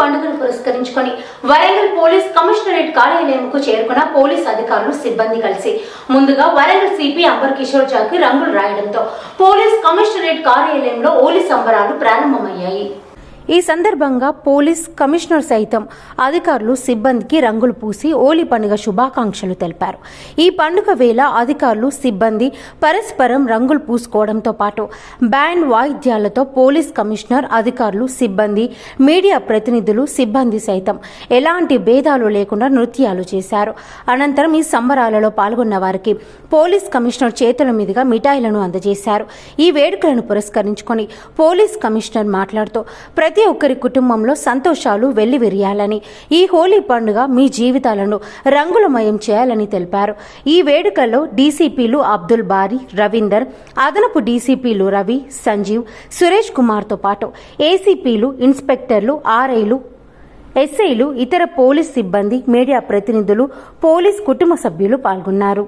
పండుగను పురస్కరించుకొని Warangal police commissionerate కార్యాలయంకు చేరుకున్న పోలీస్ అధికారులు సిబ్బంది కలిసి ముందుగా వరంగల్ సిపి అంబర్ కిషోర్ జాకి రంగులు రాయడంతో పోలీస్ కమిషనరేట్ కార్యాలయంలో ఓలి సంబరాలు ప్రారంభమయ్యాయి. ఈ సందర్భంగా పోలీస్ కమిషనర్ సైతం అధికారులు సిబ్బందికి రంగులు పూసి ఓలి పండుగ శుభాకాంక్షలు తెలిపారు. ఈ పండుగ వేళ అధికారులు సిబ్బంది పరస్పరం రంగులు పూసుకోవడంతో పాటు బ్యాండ్ వాయిద్యాలతో పోలీస్ కమిషనర్ అధికారులు సిబ్బంది మీడియా ప్రతినిధులు సిబ్బంది సైతం ఎలాంటి భేదాలు లేకుండా నృత్యాలు చేశారు. అనంతరం ఈ సంబరాలలో పాల్గొన్న వారికి పోలీస్ కమిషనర్ చేతుల మీదుగా మిఠాయిలను అందజేశారు. ఈ వేడుకలను పురస్కరించుకొని పోలీస్ కమిషనర్ మాట్లాడుతూ ప్రతి ప్రతి ఒక్కరి కుటుంబంలో సంతోషాలు వెల్లివిరియాలని ఈ హోలీ పండుగ మీ జీవితాలను రంగులమయం చేయాలని తెలిపారు. ఈ వేడుకల్లో డీసీపీలు అబ్దుల్ బారీ రవీందర్ అదనపు డీసీపీలు రవి సంజీవ్ సురేష్ కుమార్తో పాటు ఏసీపీలు ఇన్స్పెక్టర్లు ఆర్ఐలు ఎస్ఐలు ఇతర పోలీస్ సిబ్బంది మీడియా ప్రతినిధులు పోలీస్ కుటుంబ సభ్యులు పాల్గొన్నారు.